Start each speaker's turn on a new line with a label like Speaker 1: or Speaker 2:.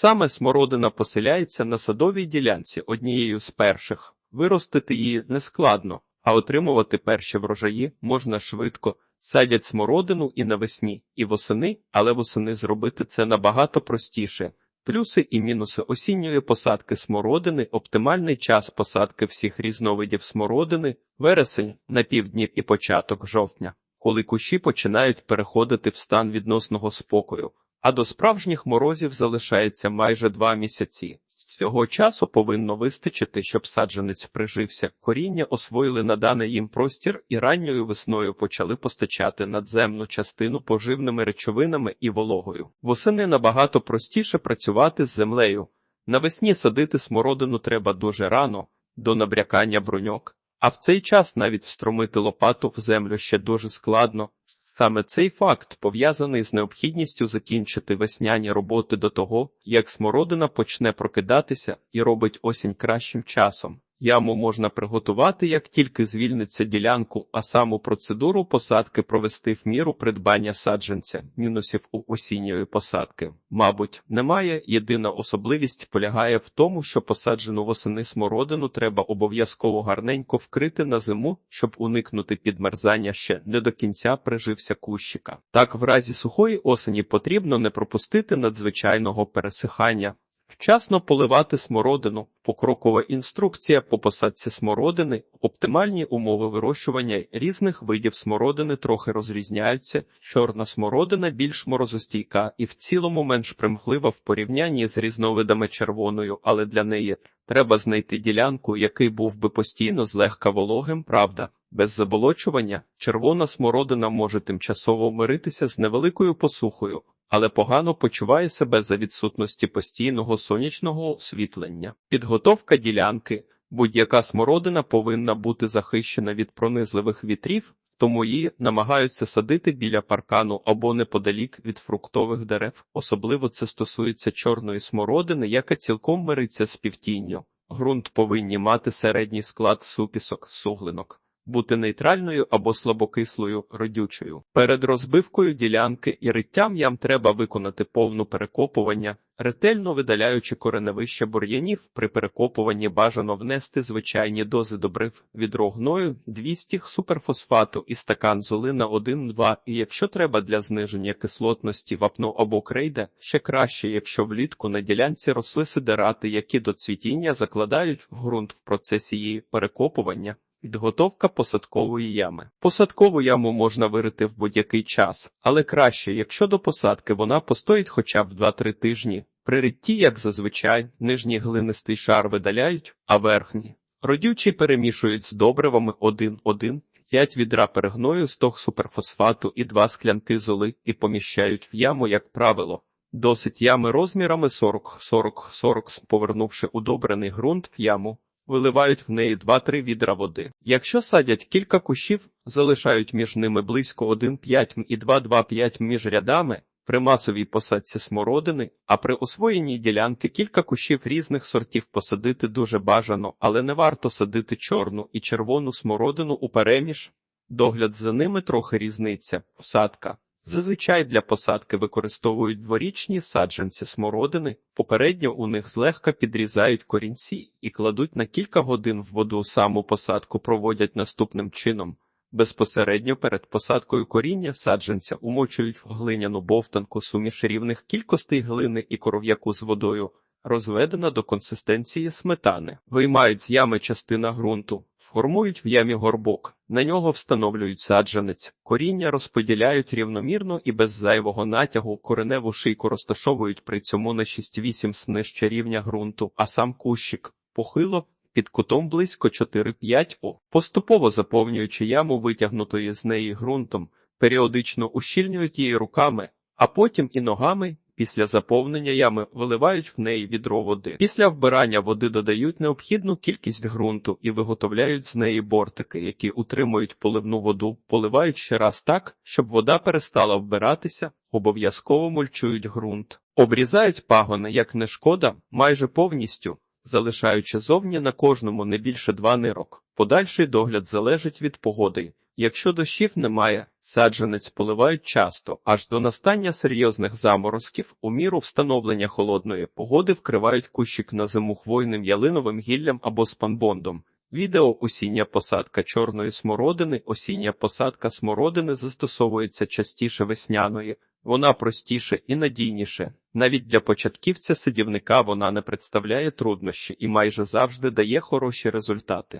Speaker 1: Саме смородина поселяється на садовій ділянці однією з перших. Виростити її нескладно, а отримувати перші врожаї можна швидко. Садять смородину і навесні, і восени, але восени зробити це набагато простіше. Плюси і мінуси осінньої посадки смородини, оптимальний час посадки всіх різновидів смородини, вересень на півдні і початок жовтня, коли кущі починають переходити в стан відносного спокою, а до справжніх морозів залишається майже два місяці. Цього часу повинно вистачити, щоб саджанець прижився, коріння освоїли наданий їм простір і ранньою весною почали постачати надземну частину поживними речовинами і вологою. Восени набагато простіше працювати з землею. Навесні садити смородину треба дуже рано, до набрякання бруньок, а в цей час навіть встромити лопату в землю ще дуже складно. Саме цей факт пов'язаний з необхідністю закінчити весняні роботи до того, як смородина почне прокидатися і робить осінь кращим часом. Яму можна приготувати, як тільки звільниться ділянку, а саму процедуру посадки провести в міру придбання саджанця. Мінусів у осінньої посадки, мабуть, немає. Єдина особливість полягає в тому, що посаджену восени смородину треба обов'язково гарненько вкрити на зиму, щоб уникнути підмерзання ще не до кінця прижився кущика. Так, в разі сухої осені потрібно не пропустити надзвичайного пересихання. Вчасно поливати смородину, покрокова інструкція по посадці смородини, оптимальні умови вирощування різних видів смородини трохи розрізняються. Чорна смородина більш морозостійка і в цілому менш примхлива в порівнянні з різновидами червоною, але для неї треба знайти ділянку, який був би постійно злегка вологим, правда. Без заболочування червона смородина може тимчасово миритися з невеликою посухою, але погано почуває себе за відсутності постійного сонячного освітлення. Підготовка ділянки. Будь-яка смородина повинна бути захищена від пронизливих вітрів, тому її намагаються садити біля паркану або неподалік від фруктових дерев. Особливо це стосується чорної смородини, яка цілком мириться з півтінню. Ґрунт повинні мати середній склад супісок, суглинок бути нейтральною або слабокислою родючою. Перед розбивкою ділянки і риттям ям треба виконати повну перекопування, ретельно видаляючи кореневище бур'янів. При перекопуванні бажано внести звичайні дози добрив відро гною 200 суперфосфату і стакан золи на 1-2, і якщо треба для зниження кислотності вапно або крейда, ще краще, якщо влітку на ділянці росли сидерати, які до цвітіння закладають в ґрунт в процесі її перекопування. Підготовка посадкової ями. Посадкову яму можна вирити в будь-який час, але краще, якщо до посадки вона постоїть хоча б 2-3 тижні. При ритті, як зазвичай, нижній глинистий шар видаляють, а верхній родючий перемішують з добривами 1-1, 5 відра перегною, стог суперфосфату і 2 склянки золи і поміщають в яму, як правило. Досить ями розмірами 40-40-40, повернувши удобрений ґрунт в яму виливають в неї 2-3 відра води. Якщо садять кілька кущів, залишають між ними близько 1,5 і 2,2,5 між рядами. При масовій посадці смородини, а при освоєнні ділянки кілька кущів різних сортів посадити дуже бажано, але не варто садити чорну і червону смородину у переміж. Догляд за ними трохи різниця. Посадка. Зазвичай для посадки використовують дворічні саджанці смородини, попередньо у них злегка підрізають корінці і кладуть на кілька годин в воду саму посадку проводять наступним чином. Безпосередньо перед посадкою коріння саджанця умочують в глиняну бовтанку суміш рівних кількостей глини і коров'яку з водою, розведена до консистенції сметани, виймають з ями частина ґрунту, формують в ямі горбок, на нього встановлюють саджанець, коріння розподіляють рівномірно і без зайвого натягу. Кореневу шийку розташовують при цьому на 6-8 см нижче рівня ґрунту, а сам кущик похило. Під кутом близько 4-5 о, поступово заповнюючи яму витягнутої з неї ґрунтом, періодично ущільнюють її руками, а потім і ногами, Після заповнення ями виливають в неї відро води. Після вбирання води додають необхідну кількість ґрунту і виготовляють з неї бортики, які утримують поливну воду, поливають ще раз так, щоб вода перестала вбиратися, обов'язково мульчують ґрунт, обрізають пагони, як не шкода, майже повністю, залишаючи зовні на кожному не більше два нирок. Подальший догляд залежить від погоди. Якщо дощів немає, саджанець поливають часто, аж до настання серйозних заморозків, у міру встановлення холодної погоди вкривають кущик на зиму хвойним ялиновим гіллям або спанбондом. Відео осіння посадка чорної смородини. Осіння посадка смородини застосовується частіше весняної, вона простіше і надійніше. Навіть для початківця садівника вона не представляє труднощі і майже завжди дає хороші результати.